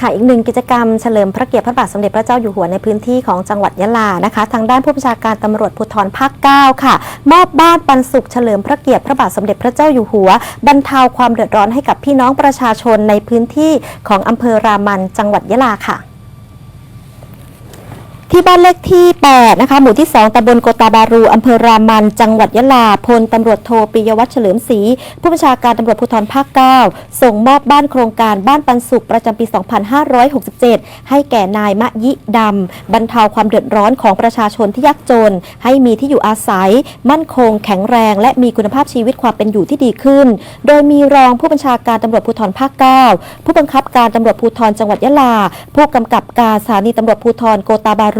ค่ะอีกหนึ่งกิจกรรมเฉลิมพระเกียรติพระบาทสมเด็จพระเจ้าอยู่หัวในพื้นที่ของจังหวัดยะลานะคะ ทางด้านผู้บัญชาการตำรวจภูธรภาค 9 ค่ะ มอบบ้านปันสุขเฉลิมพระเกียรติพระบาทสมเด็จพระเจ้าอยู่หัว บรรเทาความเดือดร้อนให้กับพี่น้องประชาชนในพื้นที่ของอำเภอรามันจังหวัดยะลาค่ะ ที่บ้านเลขที่ 8 นะคะ หมู่ที่ 2ตำบลโกตาบารู อำเภอรามัน จังหวัดยะลา พลตำรวจโทปิยวัฒน์เฉลิมศรี ผู้บัญชาการตำรวจภูธรภาค 9 ส่งมอบบ้านโครงการบ้านปันสุขประจำปี 2567 ให้แก่นายมะยิดำ บรรเทาความเดือดร้อนของประชาชนที่ยากจน ให้มีที่อยู่อาศัย มั่นคง แข็งแรง และมีคุณภาพชีวิตความเป็นอยู่ที่ดีขึ้น โดยมีรองผู้บัญชาการตำรวจภูธรภาค 9 ผู้บังคับการตำรวจภูธรจังหวัดยะลา ผู้กำกับการสถานีตำรวจภูธรโกตาบารู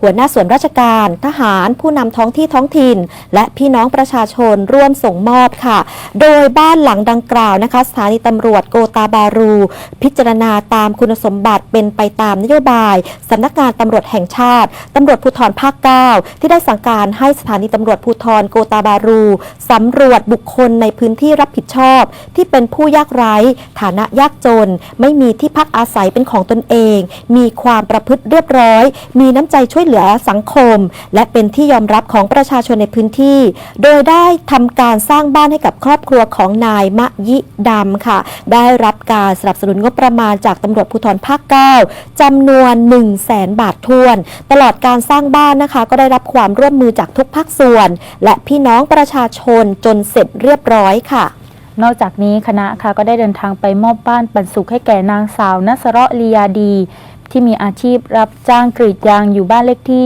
หัวหน้าส่วนราชการ ทหาร ผู้นำท้องที่ท้องถิ่น และพี่น้องประชาชนร่วมส่งมอบค่ะ โดยบ้านหลังดังกล่าวนะคะสถานีตำรวจโกตาบารู พิจารณาตามคุณสมบัติเป็นไปตามนโยบายสำนักงานตำรวจแห่งชาติตำรวจภูธรภาค 9 ที่ได้สั่งการให้สถานีตำรวจภูธรโกตาบารูสำรวจบุคคลในพื้นที่รับผิดชอบ ที่เป็นผู้ยากไร้ ฐานะยากจน ไม่มีที่พักอาศัยเป็นของตนเอง มีความประพฤติเรียบร้อย มีน้ำใจช่วยเหลือสังคม และเป็นที่ยอมรับของประชาชนในพื้นที่ โดยได้ทำการสร้างบ้านให้กับครอบครัวของนายมะยิดำค่ะ ได้รับการสนับสนุนงบประมาณจากตำรวจภูธรภาค9จำนวน 1 0 0 0 0แสนบาททวน ตลอดการสร้างบ้านนะคะ ก็ได้รับความร่วมมือจากทุกภาคส่วน และพี่น้องประชาชนจนเสร็จเรียบร้อยค่ะนอกจากนี้คณะค่ะก็ได้เดินทางไปมอบบ้านปันสุขให้แก่นางสาวนัสเราะลียาดี ที่มีอาชีพรับจ้างกรีดยางอยู่บ้านเลขที่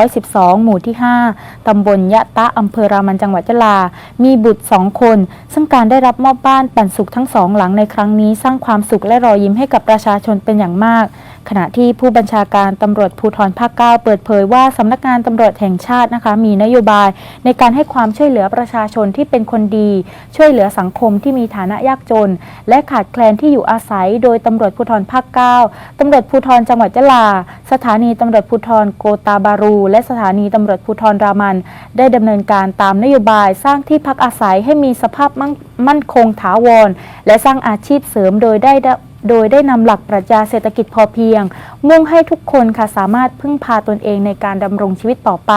212 หมู่ที่ 5 ตำบลยะตะอำเภอรามันจังหวัดยะลา มีบุตรสองคน ซึ่งการได้รับมอบบ้านปันสุขทั้งสองหลังในครั้งนี้ สร้างความสุขและรอยยิ้มให้กับประชาชนเป็นอย่างมากขณะที่ผู้บัญชาการตำรวจภูธรภาค 9 เปิดเผยว่าสำนักงานตำรวจแห่งชาตินะคะมีนโยบายในการให้ความช่วยเหลือประชาชนที่เป็นคนดี ช่วยเหลือสังคมที่มีฐานะยากจน และขาดแคลนที่อยู่อาศัย โดยตำรวจภูธรภาค 9 ตำรวจภูธรจังหวัดยะลา สถานีตำรวจภูธรโกตาบารู และสถานีตำรวจภูธรรามัน ได้ดำเนินการตามนโยบายสร้างที่พักอาศัยให้มีสภาพมั่นมั่นคงถาวร และสร้างอาชีพเสริมโดยได้ โดยได้นำหลักปรัชญาเศรษฐกิจพอเพียง มุ่งให้ทุกคนค่ะสามารถพึ่งพาตนเองในการดำรงชีวิตต่อไป